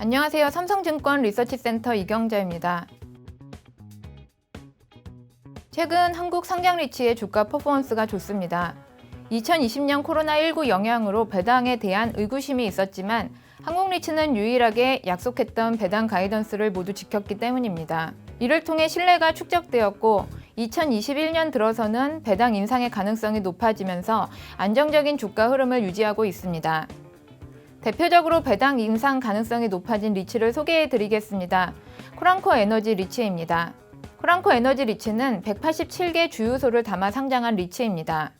안녕하세요. 삼성증권 리서치센터 이경자입니다. 최근 한국 상장 리츠의 주가 퍼포먼스가 좋습니다. 2020년 코로나19 영향으로 배당에 대한 의구심이 있었지만 한국 리츠는 유일하게 약속했던 배당 가이던스를 모두 지켰기 때문입니다. 이를 통해 신뢰가 축적되었고 2021년 들어서는 배당 인상의 가능성이 높아지면서 안정적인 주가 흐름을 유지하고 있습니다. 대표적으로 배당 인상 가능성이 높아진 리츠를 소개해 드리겠습니다. 코랑코 에너지 리츠입니다. 코랑코 에너지 리츠는 187개 주유소를 담아 상장한 리츠입니다.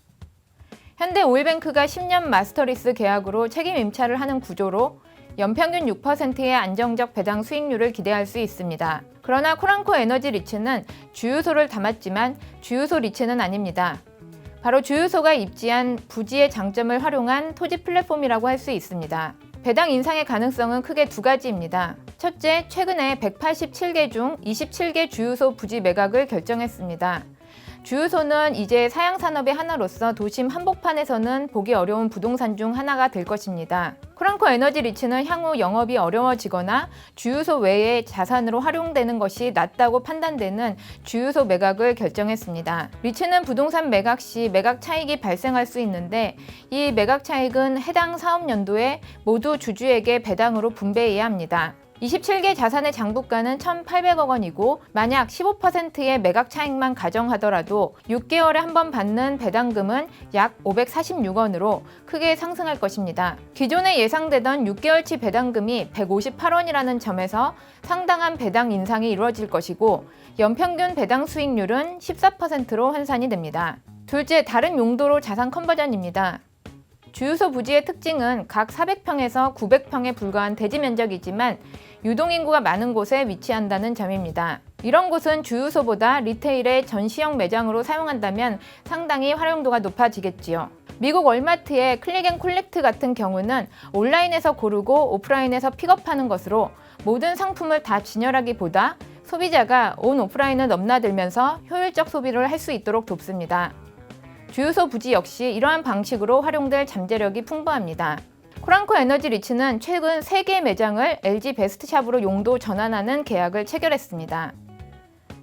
현대 오일뱅크가 10년 마스터리스 계약으로 책임 임차를 하는 구조로 연평균 6%의 안정적 배당 수익률을 기대할 수 있습니다. 그러나 코랑코 에너지 리츠는 주유소를 담았지만 주유소 리츠는 아닙니다. 바로 주유소가 입지한 부지의 장점을 활용한 토지 플랫폼이라고 할 수 있습니다. 배당 인상의 가능성은 크게 두 가지입니다. 첫째, 최근에 187개 중 27개 주유소 부지 매각을 결정했습니다. 주유소는 이제 사양산업의 하나로서 도심 한복판에서는 보기 어려운 부동산 중 하나가 될 것입니다. 크랑코 에너지 리츠는 향후 영업이 어려워지거나 주유소 외의 자산으로 활용되는 것이 낫다고 판단되는 주유소 매각을 결정했습니다. 리츠는 부동산 매각 시 매각 차익이 발생할 수 있는데 이 매각 차익은 해당 사업 연도에 모두 주주에게 배당으로 분배해야 합니다. 27개 자산의 장부가는 1,800억 원이고 만약 15%의 매각 차익만 가정하더라도 6개월에 한 번 받는 배당금은 약 546원으로 크게 상승할 것입니다. 기존에 예상되던 6개월치 배당금이 158원이라는 점에서 상당한 배당 인상이 이루어질 것이고 연평균 배당 수익률은 14%로 환산이 됩니다. 둘째, 다른 용도로 자산 컨버전입니다. 주유소 부지의 특징은 각 400평에서 900평에 불과한 대지 면적이지만 유동인구가 많은 곳에 위치한다는 점입니다. 이런 곳은 주유소보다 리테일의 전시형 매장으로 사용한다면 상당히 활용도가 높아지겠지요. 미국 월마트의 클릭 앤 콜렉트 같은 경우는 온라인에서 고르고 오프라인에서 픽업하는 것으로 모든 상품을 다 진열하기보다 소비자가 온 오프라인을 넘나들면서 효율적 소비를 할 수 있도록 돕습니다. 주유소 부지 역시 이러한 방식으로 활용될 잠재력이 풍부합니다. 코랑코 에너지 리츠는 최근 3개 매장을 LG 베스트샵으로 용도 전환하는 계약을 체결했습니다.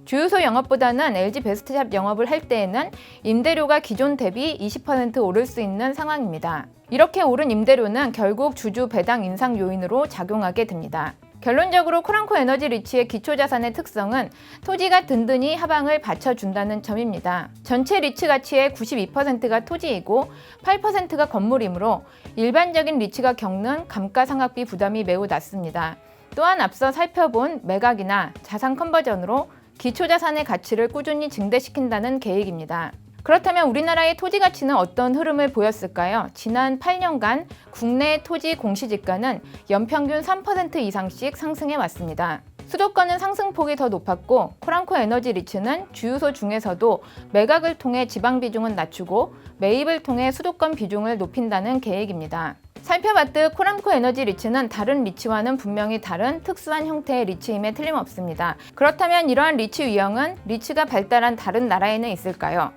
주유소 영업보다는 LG 베스트샵 영업을 할 때에는 임대료가 기존 대비 20% 오를 수 있는 상황입니다. 이렇게 오른 임대료는 결국 주주 배당 인상 요인으로 작용하게 됩니다. 결론적으로 코랑코 에너지 리치의 기초 자산의 특성은 토지가 든든히 하방을 받쳐준다는 점입니다. 전체 리치 가치의 92%가 토지이고 8%가 건물이므로 일반적인 리치가 겪는 감가상각비 부담이 매우 낮습니다. 또한 앞서 살펴본 매각이나 자산 컨버전으로 기초자산의 가치를 꾸준히 증대시킨다는 계획입니다. 그렇다면 우리나라의 토지 가치는 어떤 흐름을 보였을까요? 지난 8년간 국내 토지 공시지가는 연평균 3% 이상씩 상승해 왔습니다. 수도권은 상승폭이 더 높았고 코랑코 에너지 리츠는 주유소 중에서도 매각을 통해 지방 비중은 낮추고 매입을 통해 수도권 비중을 높인다는 계획입니다. 살펴봤듯 코람코 에너지 리츠는 다른 리츠와는 분명히 다른 특수한 형태의 리츠임에 틀림없습니다. 그렇다면 이러한 리츠 유형은 리츠가 발달한 다른 나라에는 있을까요?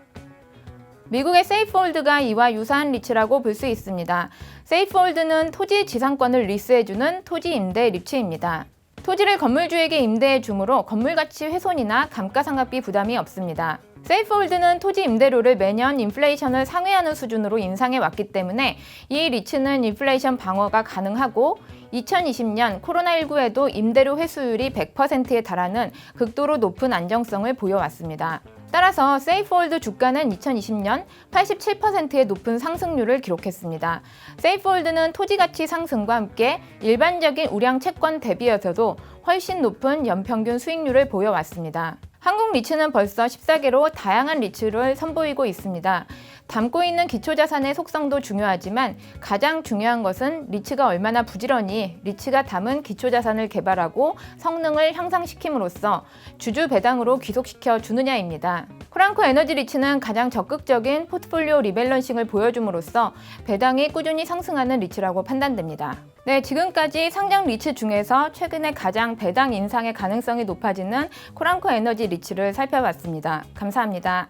미국의 세이프홀드가 이와 유사한 리츠라고 볼 수 있습니다. 세이프홀드는 토지 지상권을 리스해주는 토지 임대 리츠입니다. 토지를 건물주에게 임대해 주므로 건물 가치 훼손이나 감가상각비 부담이 없습니다. 세이프홀드는 토지 임대료를 매년 인플레이션을 상회하는 수준으로 인상해 왔기 때문에 이 리츠는 인플레이션 방어가 가능하고 2020년 코로나19에도 임대료 회수율이 100%에 달하는 극도로 높은 안정성을 보여왔습니다. 따라서 세이프홀드 주가는 2020년 87%의 높은 상승률을 기록했습니다. 세이프홀드는 토지 가치 상승과 함께 일반적인 우량 채권 대비해서도 훨씬 높은 연평균 수익률을 보여왔습니다. 한국 리츠는 벌써 14개로 다양한 리츠를 선보이고 있습니다. 담고 있는 기초자산의 속성도 중요하지만 가장 중요한 것은 리츠가 얼마나 부지런히 리츠가 담은 기초자산을 개발하고 성능을 향상시킴으로써 주주 배당으로 귀속시켜 주느냐입니다. 코랑코 에너지 리츠는 가장 적극적인 포트폴리오 리밸런싱을 보여줌으로써 배당이 꾸준히 상승하는 리츠라고 판단됩니다. 네, 지금까지 상장 리츠 중에서 최근에 가장 배당 인상의 가능성이 높아지는 코랑코 에너지 리츠를 살펴봤습니다. 감사합니다.